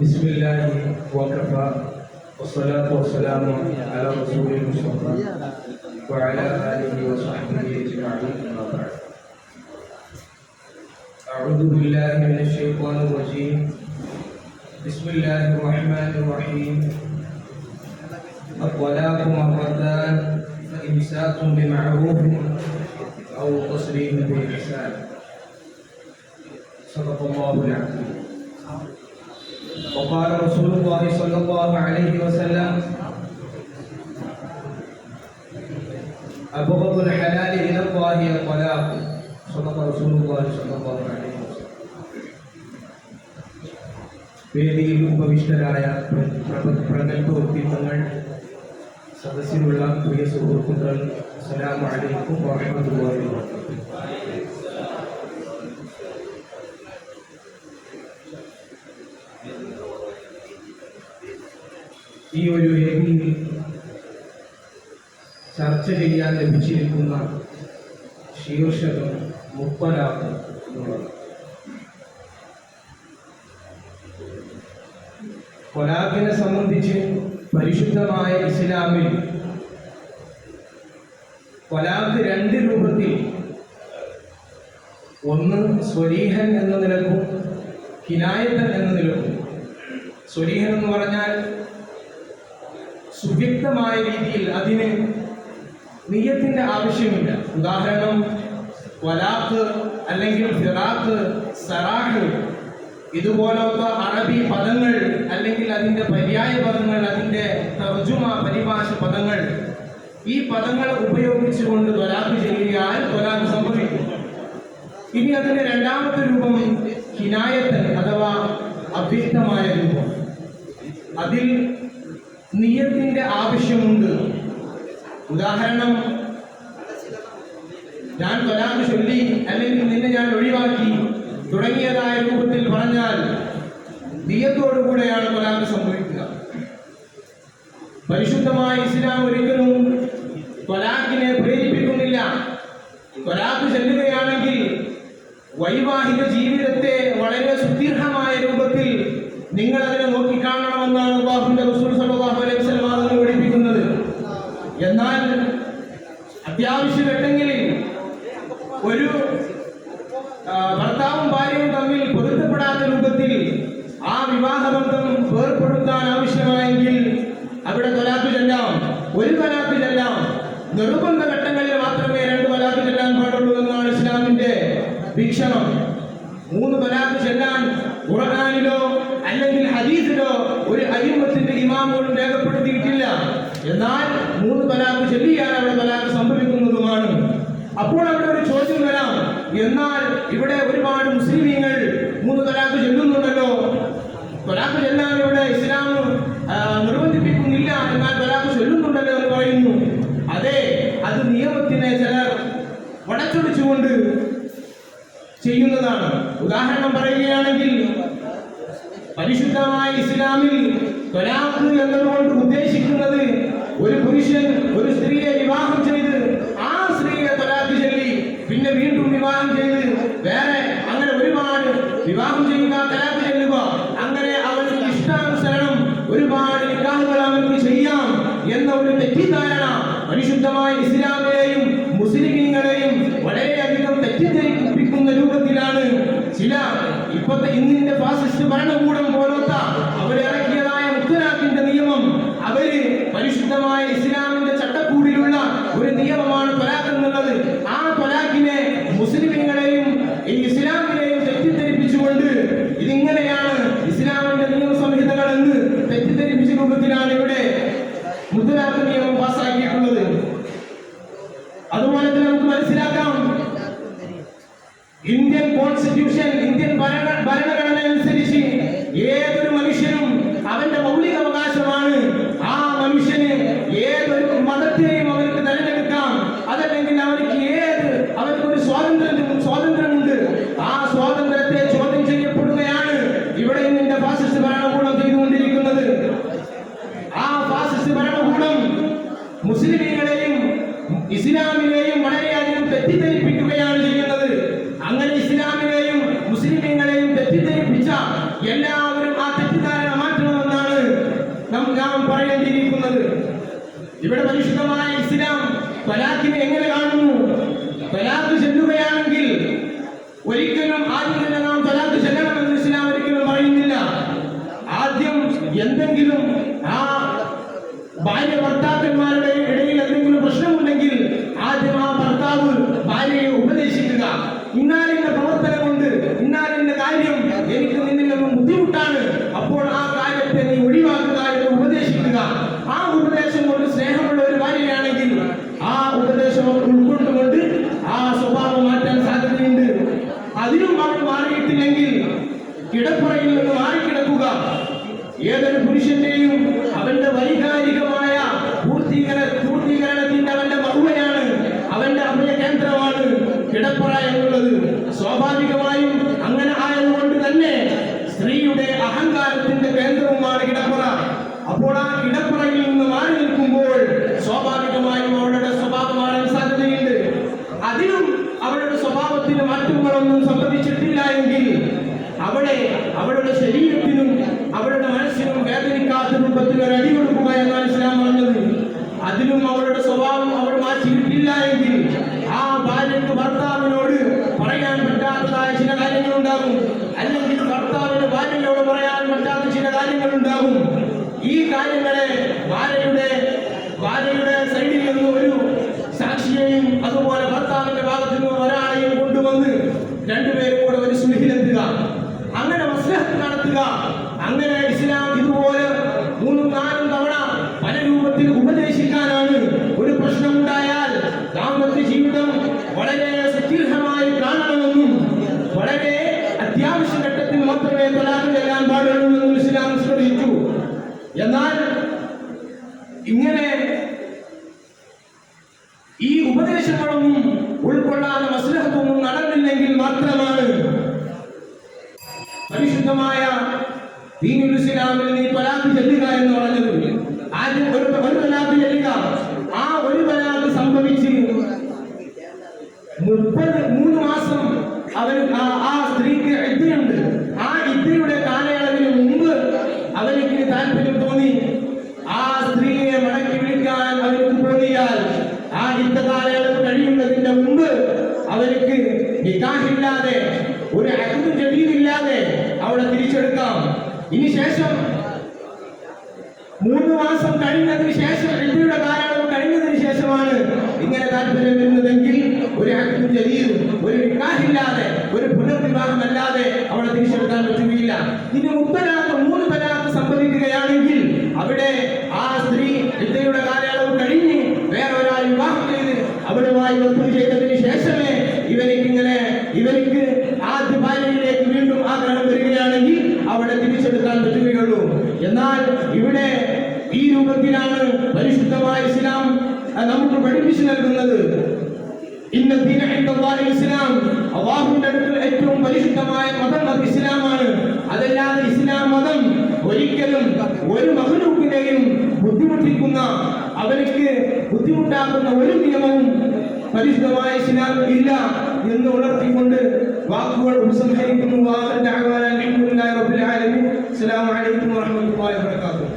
بسم الله وكفى والصلاة والسلام على رسول المصطفى وعلى آله وصحبه أجمعين أما بعد. أعوذ بالله من الشيطان الرجيم. بسم الله الرحمن الرحيم. الطلاق مرتان فإمساك بمعروف إلى الله الطلاق صدق رسول الله صلى الله عليه وسلم വേദിയിൽ ഉപവിഷ്ടരായ പ്രഗ- പ്രഗത്ഭ വ്യക്തിത്വങ്ങൾ സദസ്സിലുള്ള പ്രിയ സുഹൃത്തുക്കൾ അസ്സലാമു അലൈക്കും വറഹ്മത്തുള്ളാഹി വബറകാതുഹു ഈ ഒരു വേദിയിൽ ചർച്ച ചെയ്യാൻ ലഭിച്ചിരിക്കുന്ന ശീർഷകം മുപ്പലാഖ് എന്നുള്ളത്. കൊലാഖിനെ സംബന്ധിച്ച് പരിശുദ്ധമായ ഇസ്ലാമിൽ കൊലാഖ് രണ്ട് രൂപത്തിൽ ഒന്ന് സ്വരീഹൻ എന്ന നിലക്കും ഹിനായത്തൻ എന്ന നിലക്കും. സ്വരീഹൻ എന്ന് പറഞ്ഞാൽ സുവ്യക്തമായ രീതിയിൽ അതിന് നിയത്തിന്റെ ആവശ്യമില്ല. ഉദാഹരണം വലാത്ത് അല്ലെങ്കിൽ ഫിറാത്ത് സറാഖ് ഇതുപോലത്തെ അറബി പദങ്ങൾ അല്ലെങ്കിൽ അതിന്റെ പര്യായ പദങ്ങൾ അതിന്റെ തർജുമ പരിഭാഷ പദങ്ങൾ ഈ പദങ്ങൾ ഉപയോഗിച്ചുകൊണ്ട് ത്വലാഖ് ചെയ്യുകയാൽ ത്വലാഖ് സംഭവിക്കും. ഇനി അതിന്റെ രണ്ടാമത്തെ രൂപം ഹിനായത്തൻ അഥവാ അവ്യക്തമായ രൂപം. അതിൽ നിയത്തിന്റെ ആവശ്യമുണ്ട്. ഉദാഹരണം ഞാൻ തൊലാഖ് ചൊല്ലി അല്ലെങ്കിൽ നിന്നെ ഞാൻ ഒഴിവാക്കി തുടങ്ങിയതായ രൂപത്തിൽ പറഞ്ഞാൽ നിയത്തോടുകൂടെയാണ് തൊലാഖ് സംഭവിക്കുക. പരിശുദ്ധമായ ഇസ്ലാം ഒരിക്കലും തൊലാഖിനെ പ്രേരിപ്പിക്കുന്നില്ല. തൊലാഖ് ചെല്ലുകയാണെങ്കിൽ വൈവാഹിക ജീവിതത്തെ വളരെ സുദീർഘമായ രൂപത്തിൽ നിങ്ങൾ അതിനെ നോക്കിക്കാണണമെന്നാണ് അള്ളാഹുവിന്റെ റസൂൽ സല്ലല്ലാഹു അലൈഹി വസല്ലം അതിനെ പഠിപ്പിക്കുന്നത് എന്നാൽ അത്യാവശ്യ ഘട്ടങ്ങളിൽ ഒരു ആ, ഭർത്താവും ഭാര്യയും തമ്മിൽ പൊരുത്തപ്പെടാത്ത രൂപത്തിൽ ആ വിവാഹബന്ധം വേർപ്പെടുത്താൻ ആവശ്യമായെങ്കിൽ അവിടെ തൊലാത്തു ചെല്ലാം ഒരു തൊലാത്തു ചെല്ലാം നിർബന്ധ ഘട്ടങ്ങളിൽ മാത്രമേ രണ്ട് തൊലാത്തു ചെല്ലാൻ പാടുള്ളൂ എന്നാണ് ഇസ്ലാമിന്റെ വീക്ഷണം. മൂന്ന് തൊലാത്തു ചെല്ലാൻ ഖുർആനിലോ അല്ലെങ്കിൽ ഹദീസിലോ ഒരു അയ്യമ്മത്തിന്റെ ഇമാമുകളും രേഖപ്പെടുത്തിയിട്ടില്ല. എന്നാൽ മൂന്ന് തൊലാത്തു ചെല്ലിയാൽ അവിടെ തൊലാത്ത് സംഭവിക്കുന്നതുമാണ്. അപ്പോൾ അവിടെ ഒരു ചോദ്യം വരാം. എന്നാൽ ഇവിടെ ഒരുപാട് മുസ്ലിമീങ്ങൾ മൂന്ന് തലാത്ത് ചെല്ലുന്നുണ്ടല്ലോ? തൊലാക്ക് ചെല്ലാൻ ഇവിടെ ഇസ്ലാം ആ, നിർബന്ധിപ്പിക്കുന്നില്ല എന്നാൽ തൊലാക്ക് ചൊല്ലുന്നുണ്ടല്ലോ എന്ന് പറയുന്നു അതെ അത് നിയമത്തിനെ ചിലർ വടച്ചൊടിച്ചുകൊണ്ട് ചെയ്യുന്നതാണ്. ഉദാഹരണം പറയുകയാണെങ്കിൽ പരിശുദ്ധമായ ഇസ്ലാമിൽ എന്നതുകൊണ്ട് ഉദ്ദേശിക്കുന്നത് ഒരു പുരുഷൻ ഇന്ത്യൻ കോൺസ്റ്റിറ്റ്യൂഷൻ ഇന്ത്യൻ ഭരണഘടന അനുസരിച്ച് ഏതൊരു മനുഷ്യനും അവന്റെ മൗലികമായ എല്ലാവരും ആ തെറ്റിദ്ധാരണ മാറ്റണമെന്നാണ് നാം പറയേണ്ടിയിരിക്കുന്നത്. ഇവിടെ പരിശുദ്ധമായ ഇസ്ലാം തലാഖിനെ എങ്ങനെ കാണുന്നു? പലാത്ത് ചെല്ലുകയാണെങ്കിൽ ഒരിക്കലും ആദ്യം തന്നെ നാം പലാത്ത് ചെല്ലണമെന്ന് ഇസ്ലാം ഒരിക്കലും പറയുന്നില്ല. ആദ്യം എന്തെങ്കിലും ഒഴിവാക്കുക ഉപദേശിക്കുക ആ ഉപദേശം കൊണ്ട് സ്നേഹമുള്ള ഒരു ഭാര്യയാണെങ്കിൽ ആ ഉപദേശം ഉൾക്കൊണ്ടുകൊണ്ട് ആ സ്വഭാവം മാറ്റാൻ സാധ്യതയുണ്ട്. അതിനും മാറിയിട്ടില്ലെങ്കിൽ കിടപ്പുറയിൽ നിന്ന് മാറിക്കിടക്കുക. ഏതൊരു പുരുഷന്റെയും ഈ കാര്യങ്ങളെ ഭാര്യയുടെ ഭാര്യയുടെ സൈഡിൽ നിന്ന് ഒരു സാക്ഷിയെയും അതുപോലെ ഭർത്താവിന്റെ ഭാഗത്തു നിന്ന് ഒരാളെയും കൊണ്ടുവന്ന് രണ്ടുപേരും കൂടെ ഒരു സുഹിലെത്തുക അങ്ങനെ മസ്ലഹത്ത് നടത്തുക. അങ്ങനെ ഇസ്ലാം ഇതുപോലെ മൂന്നും നാലും തവണ പല രൂപത്തിൽ ഉപദേശിക്കാനാണ് ഒരു പ്രശ്നമുണ്ടായാൽ ദാമ്പത്യ ജീവിതം വളരെ സുദീർഘമായി കാണണമെന്നും വളരെ അത്യാവശ്യ ഘട്ടത്തിൽ മാത്രമേ തലാഖ് ചെല്ലാൻ പാടുള്ളൂ എന്നും ഇസ്ലാം നിഷ്കർഷിച്ചു എന്നാൽ ഇങ്ങനെ ഈ ഉപദേശങ്ങളൊന്നും ഉൾക്കൊള്ളാതെ മസ്ലഹത്തൊന്നും നടന്നില്ലെങ്കിൽ മാത്രമാണ് പരിശുദ്ധമായ ദീനുൽ നീ പരാതി ചെല്ലുക എന്ന് പറഞ്ഞത്. ആദ്യം ഒരു ഒരു തലാഖ് ചെല്ലുക. ആ ഒരു പരാതി സംഭവിച്ച് മുപ്പത് മൂന്ന് മാസം അവർ ആ ആ സ്ത്രീക്ക് ഇദ്ദയുണ്ട് ആ ഇദ്ദയുടെ കാലയളവിന് മുമ്പ് അവർക്ക് താല്പര്യം തോന്നി ആ സ്ത്രീയെ മടക്കി വിളിക്കാൻ അവർക്ക് തോന്നിയാൽ ആ ഇദ്ദ കാലയളവ് കഴിയുന്നതിന്റെ മുമ്പ് അവർക്ക് നിക്കാഹില്ലാതെ ഒരു അക്തും ജഡീദില്ലാതെ അവളെ തിരിച്ചെടുക്കാം ഇനി ശേഷം മൂന്ന് മാസം കഴിഞ്ഞതിന് ശേഷം രണ്ടിയുടെ കാലയളവ് കഴിഞ്ഞതിന് ശേഷമാണ് ഇങ്ങനെ താല്പര്യം വരുന്നതെങ്കിൽ ഒരു അക്തും ചെയ്യും ഒരു നിക്കാഹില്ലാതെ ഒരു പുനർവിവാഹമല്ലാതെ അവളെ തിരിച്ചെടുക്കാൻ പറ്റുകയില്ല. ഇനി മുത്തലാത്ത മൂന്ന് തലാഖ് സംഭവിക്കുകയാണെങ്കിൽ അവിടെ ഇവിടെ ഈ രൂപത്തിലാണ് പരിശുദ്ധമായ ഇസ്ലാം നമുക്ക് പഠിപ്പിച്ചു നൽകുന്നത്. ഇന്ന് ഇസ്ലാം അല്ലാഹുവിന്റെ അടുത്ത് ഏറ്റവും പരിശുദ്ധമായ മതം അത് ഇസ്ലാമാണ്. അതല്ലാതെ ഇസ്ലാം മതം ഒരിക്കലും ഒരു മഹലൂക്കിനെയും ബുദ്ധിമുട്ടിക്കുന്ന അവർക്ക് ബുദ്ധിമുട്ടാക്കുന്ന ഒരു നിയമവും പരിശുദ്ധമായ ഇസ്ലാം ഇല്ല എന്ന് ഉണർത്തിക്കൊണ്ട് വാക്കുകൾ ഉപസംഹരിക്കുന്നു വാഹന അലഹമുല്ലാ റബ്ബിൽ ആലമീൻ അസ്സലാമു അലൈക്കും വറഹ്മത്തുള്ളാഹി വബറകാതുഹു